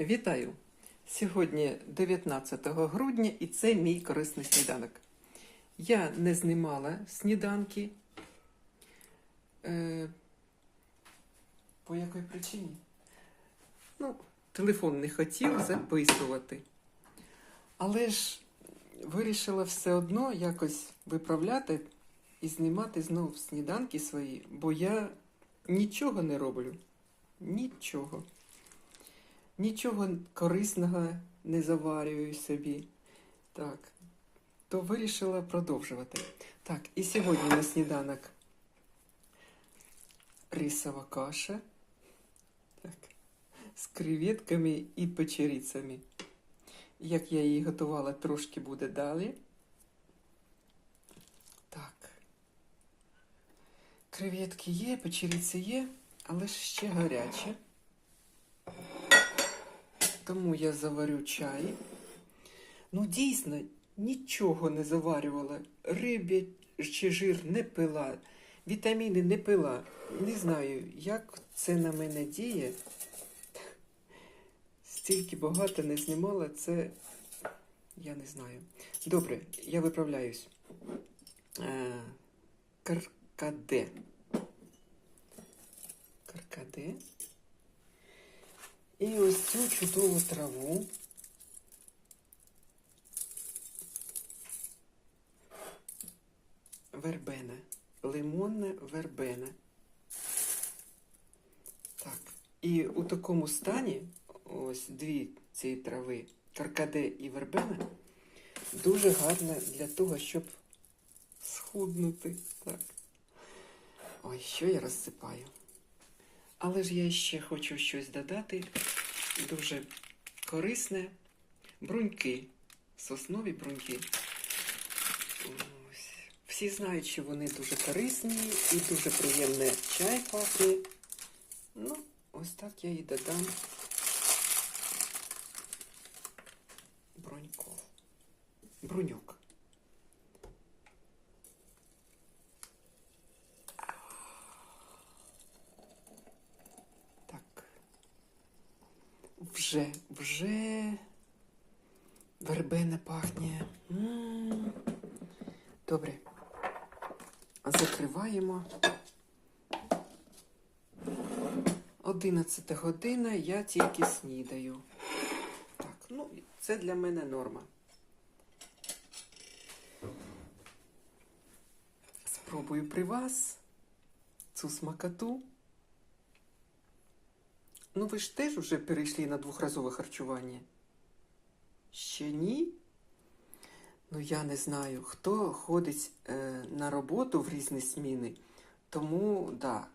Вітаю! Сьогодні 19 грудня і це мій корисний сніданок. Я не знімала сніданки. Е, по якій причині? Ну, телефон не хотів записувати. Але ж вирішила все одно якось виправляти і знімати знову сніданки свої, бо я нічого не роблю. Нічого. Нічого корисного не заварюю собі. Так, то вирішила продовжувати. Так, і сьогодні на сніданок рисова каша. Так, з креветками і печерицями. Як я її готувала, трошки буде далі. Так. Креветки є, печериці є, але ж ще гаряче. Тому я заварю чай. Ну, дійсно, нічого не заварювала. Рибі чи жир не пила, вітаміни не пила. Не знаю, як це на мене діє. Стільки багато не знімала, це я не знаю. Добре, я виправляюсь. Е, Каркаде. Каркаде. І ось цю чудову траву. Вербена. Лимонна вербена. Так. І у такому стані, ось дві ці трави, каркаде і вербена, дуже гарна для того, щоб схуднути. Так. Ой, що я розсипаю. Але ж я ще хочу щось додати. Дуже корисне. Бруньки. Соснові бруньки. Ось. Всі знають, що вони дуже корисні і дуже приємне чай пахне. Ну, ось так я і додам бруньков. Бруньок. Так. Вже, вже вербена пахне. Добре. Закриваємо. 11 година, я тільки снідаю. Так, ну, це для мене норма. Спробую при вас цю смакоту. Ну, ви ж теж вже перейшли на двохразове харчування? Ще ні? Ну, я не знаю, хто ходить е, на роботу в різні зміни, тому да.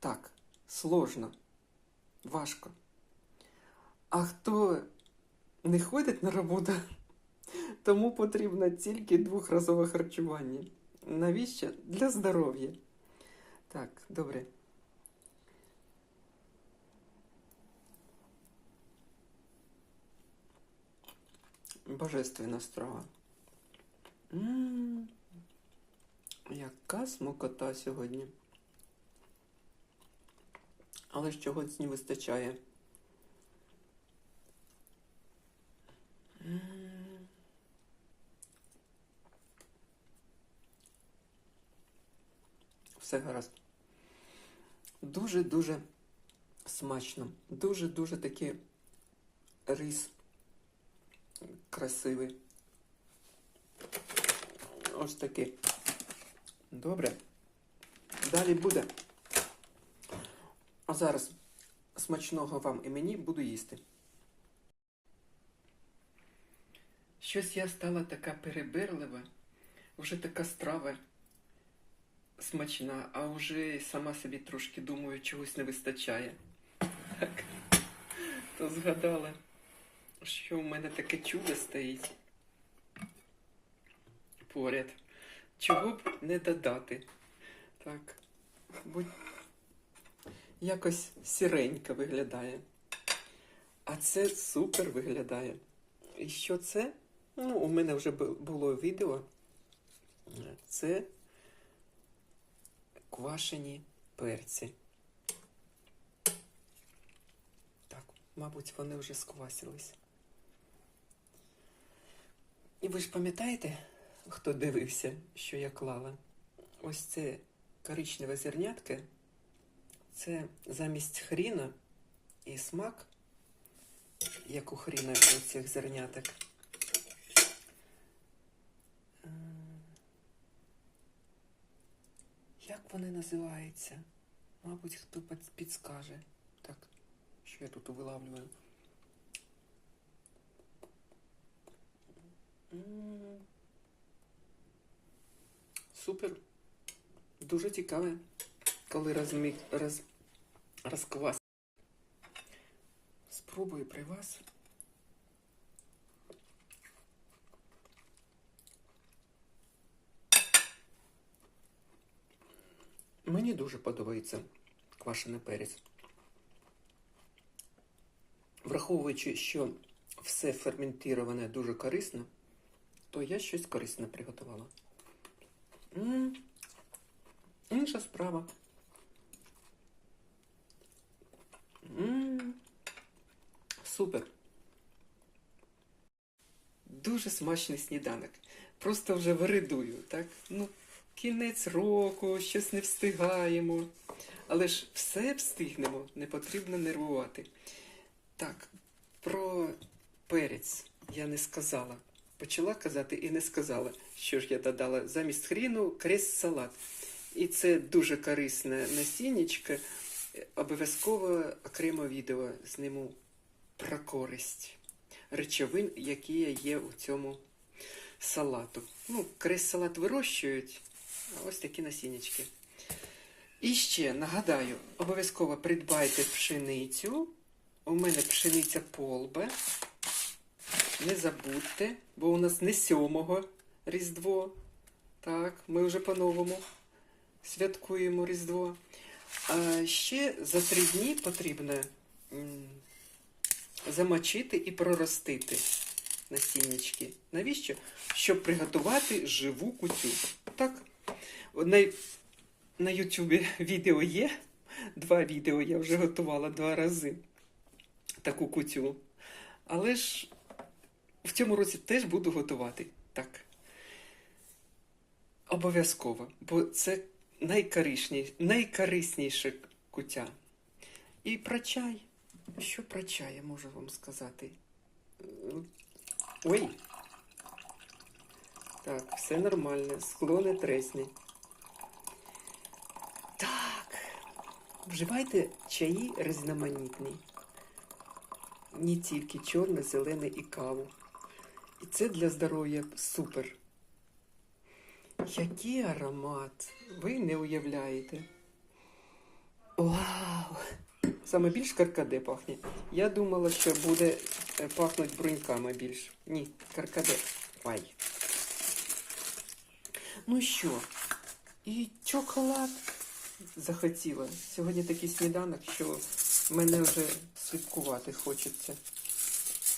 Так, сложно, важко. А хто не ходить на роботу, тому потрібно тільки двохразове харчування. Навіщо? Для здоров'я. Так, добре. Божественна страва. М, Яка смокота сьогодні. Але ж чогось не вистачає. М. Все гаразд. Дуже-дуже смачно. Дуже-дуже такий рис красивий. Ось такий. Добре. Далі буде. А зараз смачного вам і мені буду їсти. Щось я стала така перебирлива, вже така страва смачна, а вже сама собі трошки думаю, чогось не вистачає. Так. То згадала що в мене таке чудо стоїть поряд. Чого б не додати? Так, будь якось сіренько виглядає. А це супер виглядає. І що це? Ну, у мене вже було відео. Це квашені перці. Так, Мабуть, вони вже сквасились. І ви ж пам'ятаєте, хто дивився, що я клала? Ось це коричневе зернятке. Це замість хріна і смак, як у хріна у цих зерняток. Як вони називаються? Мабуть, хто підскаже. Так, що я тут вилавлюю? Супер. Дуже цікаве, коли розмі... роз... розквас. Спробую при вас. Мені дуже подобається квашений перець. Враховуючи, що все ферментироване дуже корисно, то я щось корисне приготувала. М, Інша справа. М, Супер. Дуже смачний сніданок. Просто вже виридую, так? Ну, кінець року, щось не встигаємо. Але ж все встигнемо, не потрібно нервувати. Так, про перець я не сказала. Почала казати і не сказала, що ж я додала замість хріну крест салат. І це дуже корисне насіннячко. Обов'язково окремо відео зніму про користь речовин, які є у цьому салату. Ну, крест салат вирощують, а ось такі насіннячки. І ще нагадаю, обов'язково придбайте пшеницю. У мене пшениця полбе. Не забудьте, бо у нас не сьомого Різдво. Так, ми вже по-новому святкуємо Різдво. А ще за три дні потрібно замочити і проростити насіннячки. Навіщо? Щоб приготувати живу кутю. Так, на, Ютубі відео є. Два відео я вже готувала два рази таку кутю. Але ж в цьому році теж буду готувати. Так. Обов'язково, бо це найкорисніше, куття. І про чай. Що про чай я можу вам сказати? Ой. Так, все нормально, скло не тресне. Так. Вживайте чаї різноманітні. Не тільки чорне, зелене і каву. Це для здоров'я супер. Який аромат! Ви не уявляєте. Вау! Саме більш каркаде пахне. Я думала, що буде е, пахнуть бруньками більш. Ні, каркаде. Ай. Ну що, і чоколад захотіла. Сьогодні такий сніданок, що мене вже святкувати хочеться.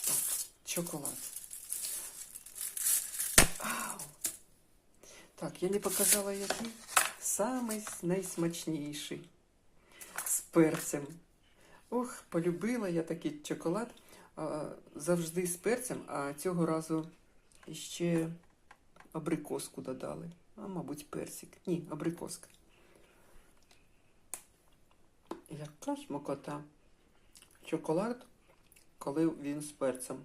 Так, чоколад. Так, я не показала який. Самий найсмачніший. З перцем. Ох, полюбила я такий чоколад. Завжди з перцем, а цього разу ще абрикоску додали. А, мабуть, персик. Ні, абрикоска. Яка смакота. Чоколад, коли він з перцем.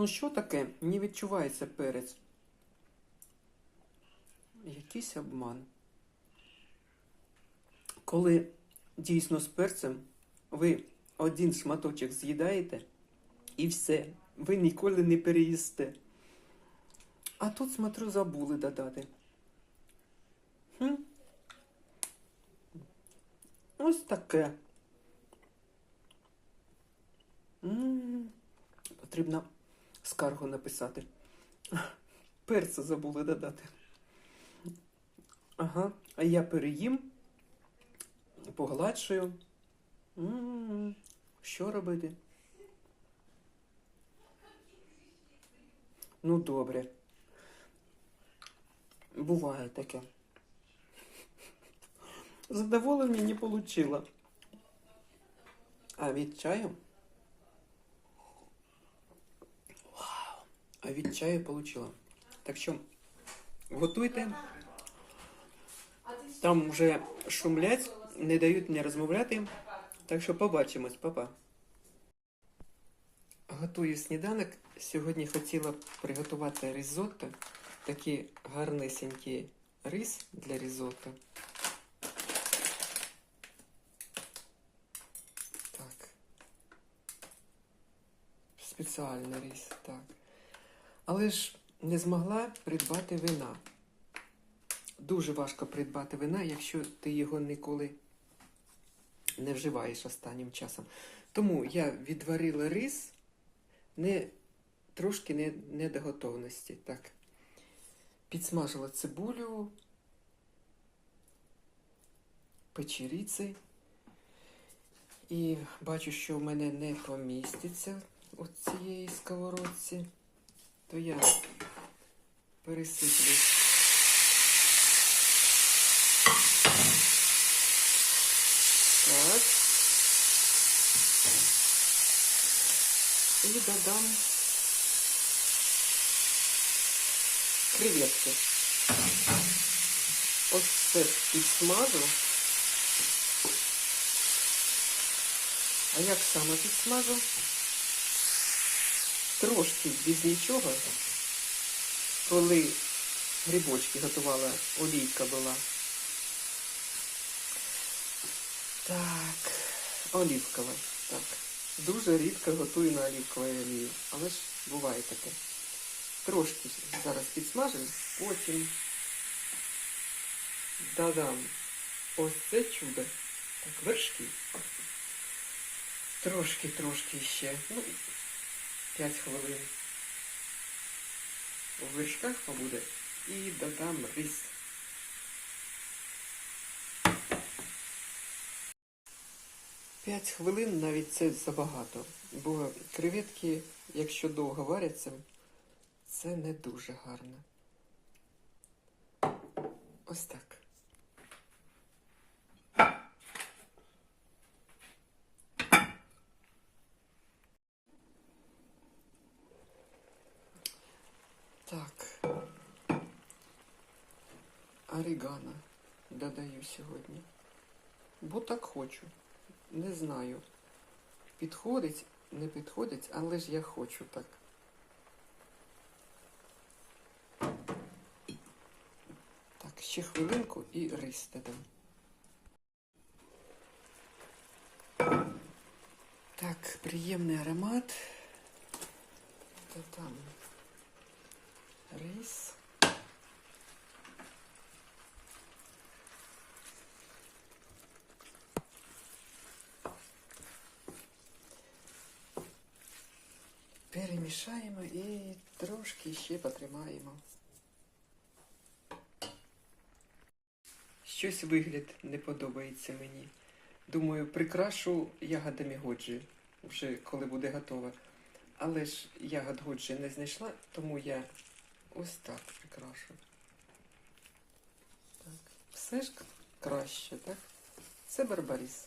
Ну, що таке? Не відчувається перець. Якийсь обман. Коли дійсно з перцем ви один шматочок з'їдаєте і все, ви ніколи не переїсте. А тут, смотрю, забули додати. Хм. Ось таке. М, Потрібно скаргу написати. Перця забули додати. Ага, а я переїм, погладшую. М, Що робити? Ну, добре. Буває таке. Задоволення не получила. А від чаю? А від чаю получила. Так що готуйте. Там вже шумлять, не дають мені розмовляти. Так що побачимось, папа. Готую сніданок. Сьогодні хотіла приготувати ризотто. Такий гарнисенький рис для ризотто. Так. Спеціальний рис, так. Але ж не змогла придбати вина. Дуже важко придбати вина, якщо ти його ніколи не вживаєш останнім часом. Тому я відварила рис не, трошки не, не до готовності. Так. Підсмажила цибулю, печеріці. І бачу, що в мене не поміститься у цієї сковородці, то я пересиплю. Так. І додам креветки. Ось це підсмажу. А як саме підсмажу? Трошки без нічого, коли грибочки готувала, олійка була. Так, олівкова. Так. Дуже рідко готую на олівковій олії, але ж буває таке. Трошки зараз підсмажимо, потім додам ось це чудо. Так, вершки. Трошки-трошки ще. Ну, 5 хвилин. У вершках побуде. І додам рис. П'ять хвилин навіть це забагато, бо креветки, якщо довго варяться, це не дуже гарно. Ось так. Так. Орігано додаю сьогодні. Бо так хочу. Не знаю. Підходить, не підходить, але ж я хочу так. Так, ще хвилинку і рис додам. Так, приємний аромат. Додам рис. Перемішаємо і трошки ще потримаємо. Щось вигляд не подобається мені. Думаю, прикрашу ягодами годжі, вже коли буде готова. Але ж ягод годжі не знайшла, тому я ось так прикрашу. Так. Все ж краще, так? Це барбаріс.